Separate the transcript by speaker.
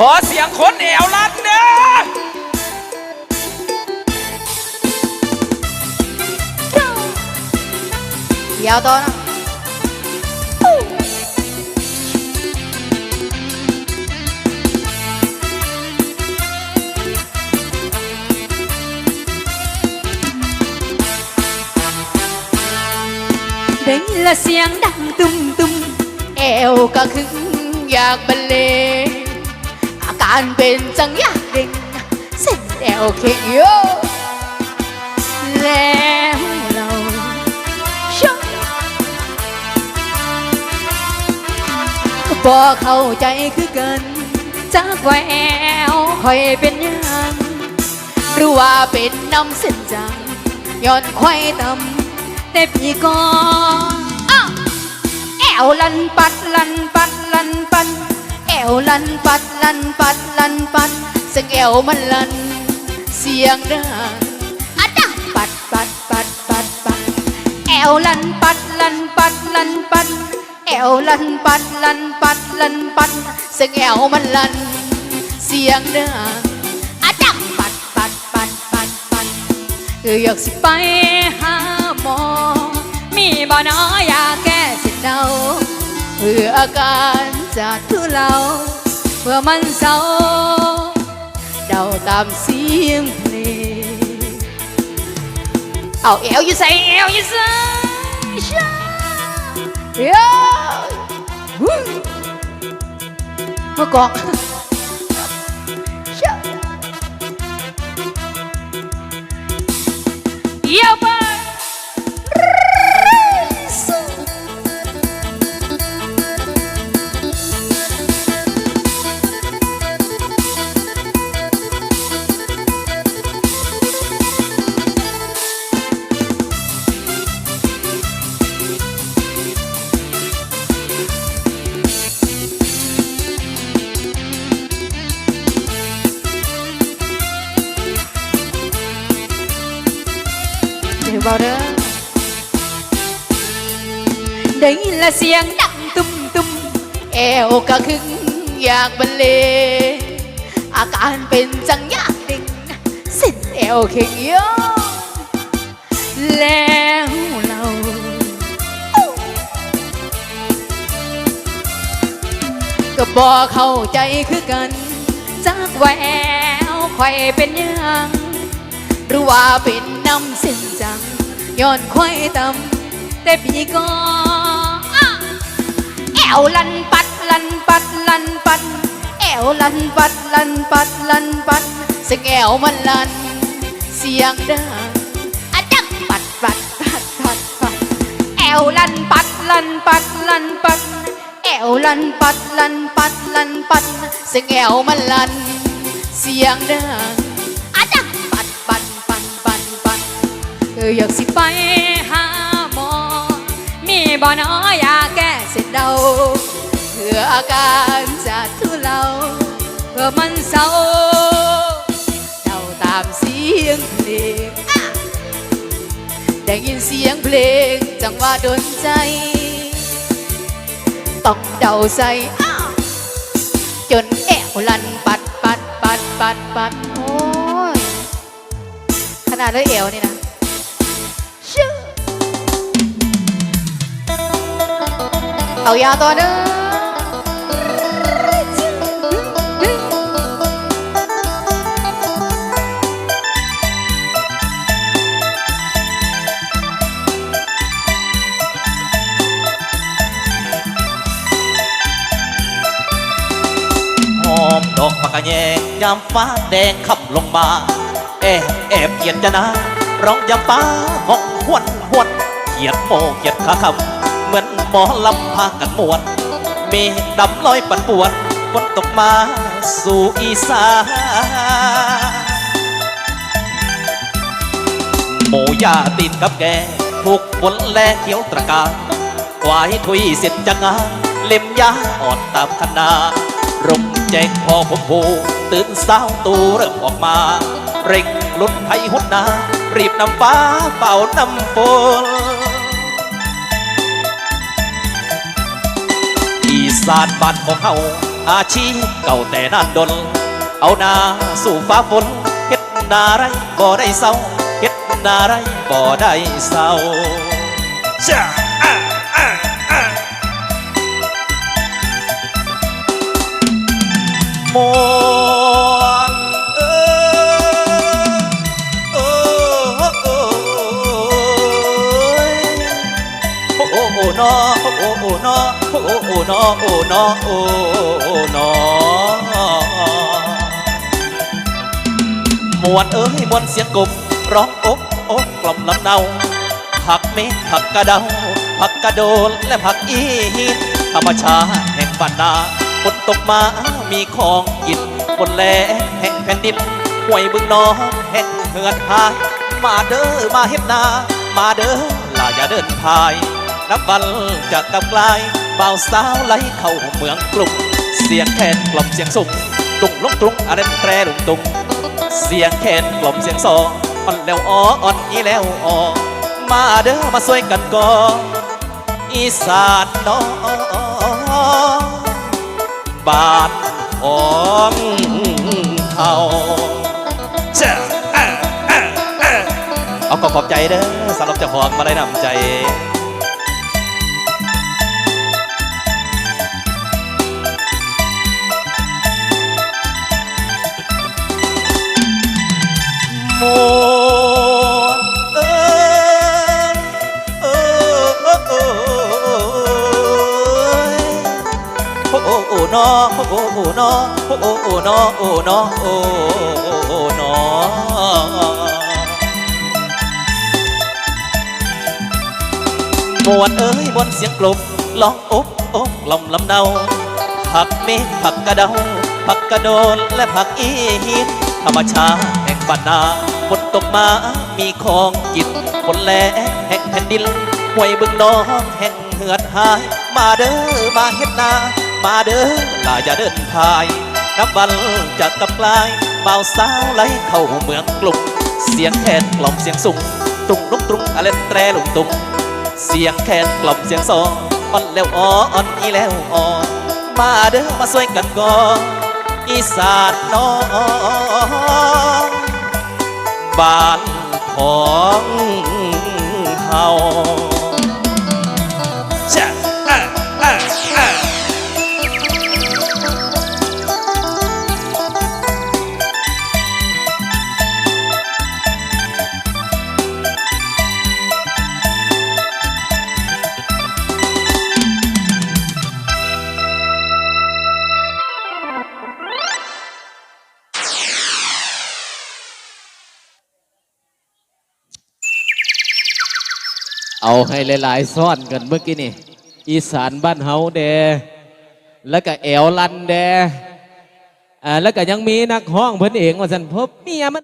Speaker 1: ขอเสียงคนแอวลันเด้อ
Speaker 2: เดี๋ยวต่อนะ
Speaker 3: ได้ละเสียงดังตุ้มตุ้ม
Speaker 2: เอวก็คึงอยากบรรเลง อาการเป็นจังอยากเด้งเส้นเอวเข่งโยแล้วเราชอบก็บอเข้าใจคือกัน
Speaker 3: จักว่าแอวคอยเป็นยัง
Speaker 2: หรือว่าเป็นน้ำเส้นจังย้อนควายตำ
Speaker 3: แต่พี่ก็
Speaker 2: อ้าแอวลันปัดลันปัดลันปัด แอวลันปัดลันปัดลันปัดเสียงแอวมันลัน เสียงดังอะดังปัดปัดปัดปัดปัดแอวลันปัดลันปัดลันปัดแอวลันปัดลันปัดลันปัดเสียงแอวมันลัน เสียงดังอะดังปัดปัดปัดปัดปัด
Speaker 3: คืออยากสิไปหาหมอมีบ่น้อยยาแก้เสิเดา
Speaker 2: เพื่ออาการ จะทุเลา
Speaker 3: เพื่อมันเศร้า
Speaker 2: เดาตาม บาเด้อ
Speaker 3: ได้ยินละเสียงดังตุ้มตุ้ม
Speaker 2: เอวก็คึงอยากบรรเลงอาการเป็นจังยากเด้งเส้นเอวเข่งโยแล้วเราก็บอกเข้าใจคือกัน
Speaker 3: จักแอวคอยเป็นยัง
Speaker 2: หรือว่าเป็นน้ำเส้นจัง ย้อนควายตำ
Speaker 3: แต่พี่ก็
Speaker 2: แอวลันปัดลันปัดลันปัด แอวลันปัดลันปัดลันปัดเสียงแอวมันลัน เสียงดังอะดังปัดปัดปัดปัดปัดแอวลันปัดลันปัดลันปัด แอวลันปัดลันปัดลันปัด เสียงแอวมันลัน เสียงดัง อ
Speaker 3: อยากสิไปหาหมอ มีบ่น้อยยาแก้เสร็จเดา
Speaker 2: เพื่ออาการจะทุเลา
Speaker 3: เพื่อมันเศร้า
Speaker 2: เดาตามเสียงเพลงได้ยินเสียงเพลงจังว่าโดนใจ ต้องเดาใส่จนแอวลันปัดปัดปัดปัดปัดโอ้ยขนาดด้วยเอวนี่นะ เอายาตัวเด้อ
Speaker 4: หอมดอกผักกะแยงยามฟ้าแดงขับลงมา แอบแอบเขียนจะนาร้องยามฟ้าหองหวนหวนเขียดโมเขียดขาคำ เหมือนหมอลำพากันมวนเมฆดำลอยปั่นป่วนฝนตกมาสู่อีสานหมูยาตีนกับแกถูกฝนแลเขียวตระการควายทุยเสร็จจังงาเล็มยาอ่อนตามคณาร่มแจ้งพอผมผูตื่นสาวตูเริ่มออกมา เร่งลุ้นไทยหุนนา รีบนำฟ้าเป่านำฝน อีสานบ้านของเฮาอาชีพเก่าแต่นานดน เอาหนาสู่ฟ้าฝนเฮ็ดนาไรบ่ได้เศร้าเฮ็ดนาไรบ่ได้เศร้า
Speaker 1: จ้าอะอะอะ
Speaker 4: ม โอ้โอ้นอโอ้นอโอ้นอมวนเอ้ยมวนเสียงกบร้องอบอบกล่อมลำเนาผักเม็ดผักกระเดาผักกระโดนและผักอีหินธรรมชาติแห่งบ้านนาฝนตกมามีของกินฝนแลแห่งแผ่นดินห่วยบึงน้องแห่งเหือนหายมาเด้อมาเฮ็ดนา มาเด้อลาอย่าเดินพาย นับวันจะกำกลาย บ่าวสาวไหลเข้าเมืองกรุงเสียงแคนกล่อมเสียงสุ่มตุงลงตุงอะไรแตรลุงตุงเสียงแคนกล่อมเสียงซออ่อนแล้วอ้ออ่อนอีแล้วอ้อมาเด้อมาช่วยกันก่ออีสานน้องบานของเขาเจ้า
Speaker 1: อะอะอะ
Speaker 4: เอาขอขอบใจเด้อสำหรับเจ้าของมาได้นำใจ นอโอ้โอ้โอ้นอโอ้นอโอ้โอ้โอ้นอมวนเอ้ยมวนเสียงกลบร้องอบอบลำลำเนาผักเม็ดผักกระเดาผักกระโดนและผักอีหินธรรมชาติแห่งบ้านนาฝนตกมามีของกินฝนแลแห่งแผ่นดินห้วยบึงน้องแห่งเหือดหาย มาเด้อมาเฮ็ดนา มาเด้อลาอย่าเดินพายนับวันจะกลับกลายบ่าสาวไหลเข้าเมืองกลุ่มเสียงแคนกล่อมเสียงสุงตุงลุกตรุงอะไรแตรลุงตุงเสียงแคนกล่อมเสียงซออ่อนแล้วอ่อนอีแล้วอ่อนมาเด้อมาช่วยกันก่อนอีสานน้องบ้านขอ
Speaker 5: เอาให้หลายๆซ่อนกันเมื่อกี้นี่ อีสานบ้านเฮาเดแล้วก็แอวลันเดอ่าแล้วก็ยังมีนักห้องเพิ่นเองว่าสันพบเมียมัน